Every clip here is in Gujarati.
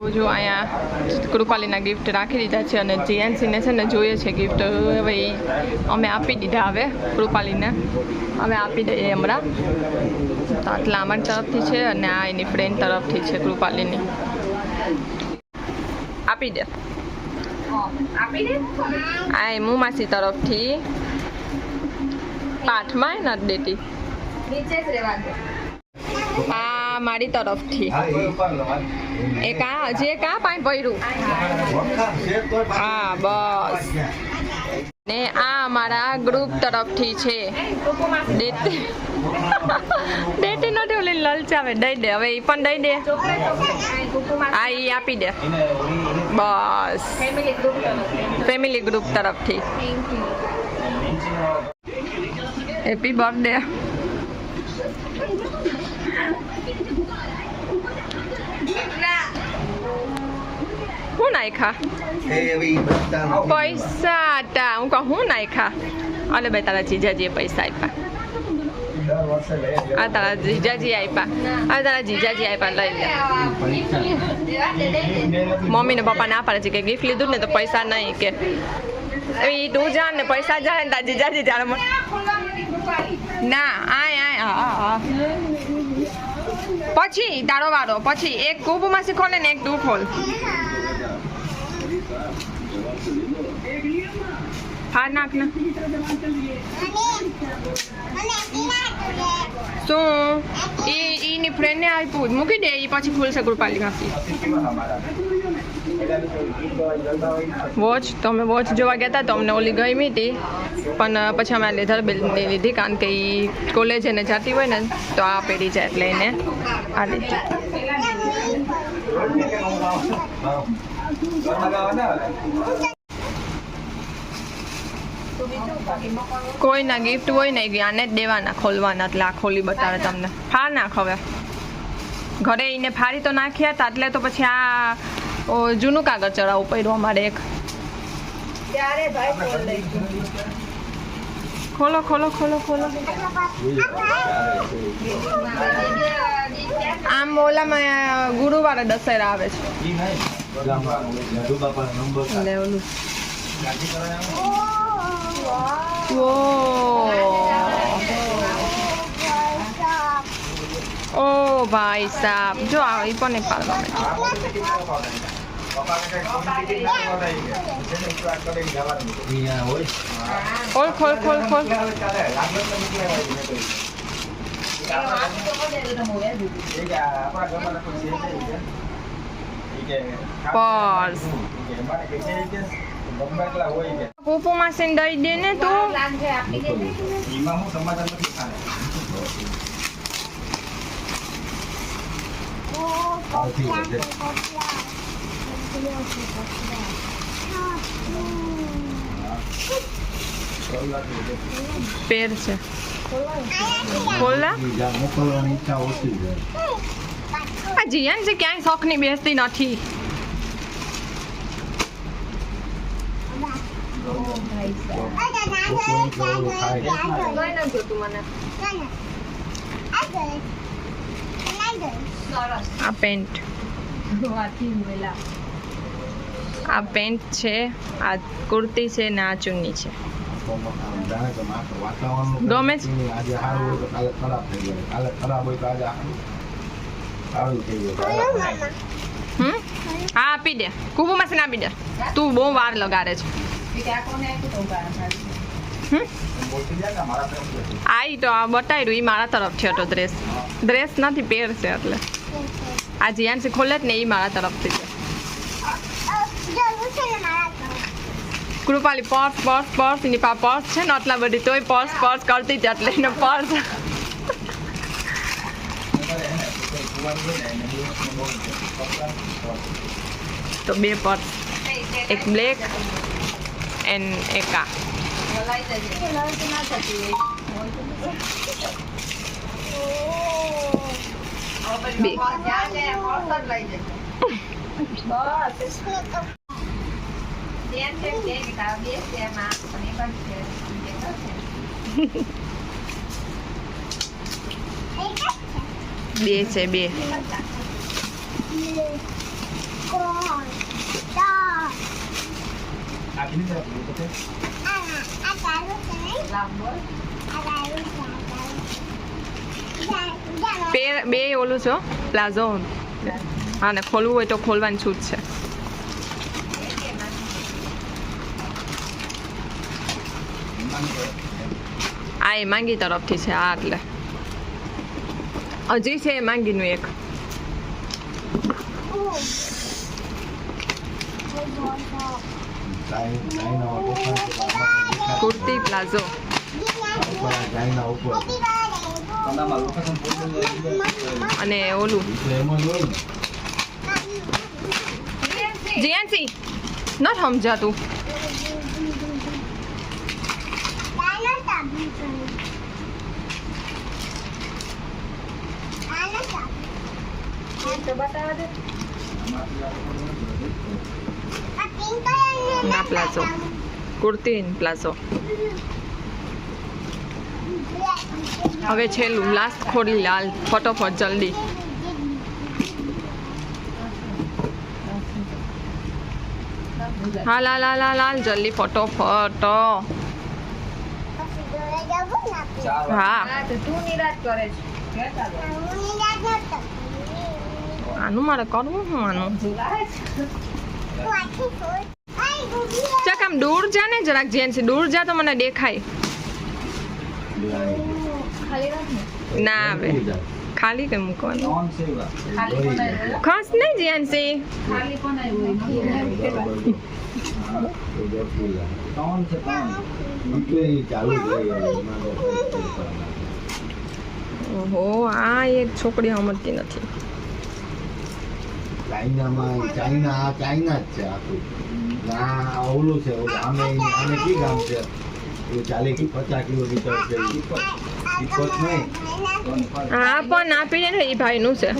જો અહીંયા કૃપાલીના ગિફ્ટ રાખી દીધા છે અને જીએનસીને છે ને જોઈએ છે ગિફ્ટ હવે અમે આપી દીધા હવે કૃપાલીને. અમે આપી દઈએ હમણાં. તો આટલા અમારી તરફથી છે અને આ એની ફ્રેન્ડ તરફથી છે કૃપાલીની. આપી દે. આ એ મુમાસી તરફથી. પાઠમાં નથી દેતી. દે. આ મારી તરફથી. એ કા હજી કા પાણી ભર્યું? હા બસ. ને આ અમારા ગ્રુપ તરફથી છે. ડેટી નો નથી ઓલી લલચાવે દઈ દે. હવે એ પણ દઈ દે. આ એ આપી દે. બસ. ફેમિલી ગ્રુપ તરફથી. Happy birthday happy birthday હું નાખ્યા પૈસા હતા હું કહું હું નાખ્યા અલે ભાઈ તારા જીજાજીએ પૈસા આપ્યા. આ તારા જીજાજી આપ્યા. આ તારા જીજાજી આપ્યા લઈ લે. મમ્મી ને પપ્પા ના પાડે છે કે ગિફ્ટ લીધું ને તો પૈસા નહીં કે. એ તું જાણ ને પૈસા જાય ને તારા જીજાજી જાણે ના. આય આય હા હા પછી તારો વારો. પછી એક કુબમાં શીખોલે ને એક તું ખોલ હા નાખ તો એ, એની ફ્રેન્ડને આપ્યું મૂકી દે, એ પછી ખુલશે કૃપાલી માસી વોચ તો અમે વોચ જોવા ગયા હતા તો અમને ઓલી ગમી હતી પણ પછી અમે લેધર બેલની લીધી, કારણ કે એ કોલેજ એને જતી હોય ને, તો આ પેઢી જાય એટલે એને આ લીધી. કોઈના ગિફ્ટ હોય ને આને જ દેવાના ખોલવાના એટલે આ ખોલી બતાવે તમને. ફાર નાખ હવે. ઘરે એને ફારી તો નાખ્યા હતા એટલે તો પછી આ જૂનું કાગળ ચડાવવું પડ્યું અમારે એક. ખોલો ખોલો ખોલો ખોલો. આમ ઓલામાં ગુરુવારે દશેરા આવે છે. ઓ ભાઈ સાહેબ જો આ ઈ પણ પાડવા ખોલ ખોલ ખોલ ખોલ પર્સ કુપુ માસીને દઈ દે ને તું. પેર છે. ખોલા? મોકલવાની ઈચ્છા ઓછી છે. આ જીયાન છે ક્યાંય શોખની બેસતી નથી કઈ ન જોતું મને સરસ આ પેન્ટ. આ પેન્ટ છે, આ કુર્તી છે ને આ ચુન્ની છે. ગમે હા, આપી દે. કુબુ મસીન આપી દે. તું બહુ વાર લગાડે છે. આઈ તો આ બતાવ્યું એ મારા તરફથી હતો ડ્રેસ ડ્રેસ નથી પહેરશે છે એટલે. આ જીયાનસી ખોલે જ ને એ મારા તરફથી છે. કૃપાલી પર્સ પર્સ પર્સ એની પા પર્સ છે ને આટલા બધી, તોય પર્સ પર્સ કરતી જ એટલે પર્સ તો બે પર્સ એક બ્લેક એન્ડ એક બે છે બે બે બે ઓલું છો પ્લાઝો. હા ને ખોલવું હોય તો ખોલવાની છૂટ છે. આ એ માંગી તરફથી છે આ એટલે. હજી છે એ માંગીનું એક ચાઈ- ચાઈના ઉપર છે, આમાં દેખાય. કુર્તી પ્લાઝો. અને ઓલું. તો એમ જ હોય ને જીયાનસી ન સમજાતું. બતાવો દે ના પ્લાઝો કુર્તી ને પ્લાઝો હવે છેલ્લું લાસ્ટ ખોલી લાલ ફટોફટ જલ્દી. હા લાલ લાલ લાલ જલ્દી ફટોફટ. હા. આનું મારે કરવું હું આનું? ચાક આમ દૂર જા ને, જરાક જેન્સી દૂર જા તો મને દેખાય. ને આવે. ખાલી કે મૂકવાનું. ખસ જેન્સી ના થાય. ઓહો, આ એક છોકરી સમજતી નથી. ચાઇનામાં ચાઇના આ ચાઇના જ છે આખું. આ ઓલું છે ઓલું આમે આમે કી ગામ છે? એ ચાલીસ કે પચાસ કિલોમીટર છે ઈપત નહીં. હા પણ આપી દે ને એ ભાઈનું છે.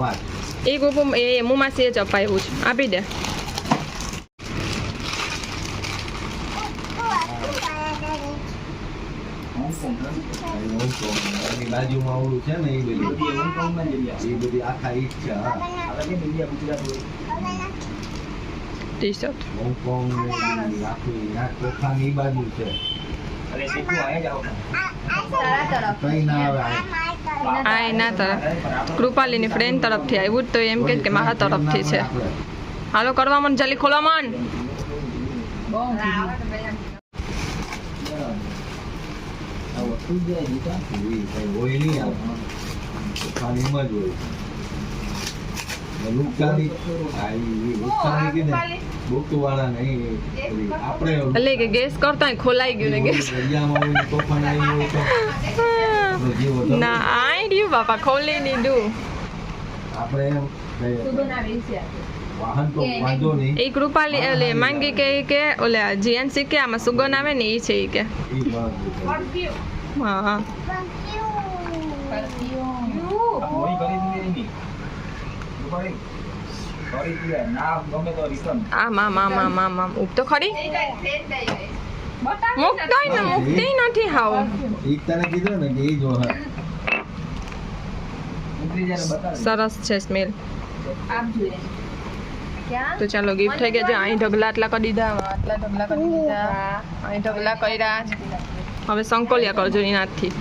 વાત. એ ગુપુ એ મુમાસી જ અપાયું છે. આપી દે અને હોંગકોંગ એની બાજુમાં ઓલું છે ને એ બધી. એ બધી આખા ઈ જ છે હા. ટી શર્ટ હોંગકોંગ ને આ તોફાન બાજુ છે. તરફ. કઈ ના આ આ એના તરફ. કૃપાલીની ફ્રેન્ડ તરફથી આવ્યું જ તો એમ કે કે મારા તરફથી છે. હાલો કરવા મન જલ્દી ખોલવા મન. ઈ કઈ હોય નહીં આ તોફાન એમ જ હોય નુકસાની નુકસાની આપણે એટલે કે ગેસ કરતા ખોલાઈ ગયું ને ગેસ. ને આપણો આઈ રહ્યું બાપા, ખોલી આપણે નહીં એ કૃપાલી એટલે માંગી કે કે, ઓલે જીએનસી કે, આમાં સુગન આવે ને એ છે એ કે. હા આમ આમ આમ આમ આમ આમ ઉપ તો ખરી મુકતો ને મુકતી નથી હાવ તને કીધું ને કે ઈ જો હા. સરસ છે સ્મેલ. તો ચાલો ગિફ્ટ થઈ ગયા છે. અહીં ઢગલા આટલા કરી દીધા આટલા ઢગલા કરી દીધા અહીં ઢગલા કર્યા. હવે સંકોલિયા કરજો એનાથી.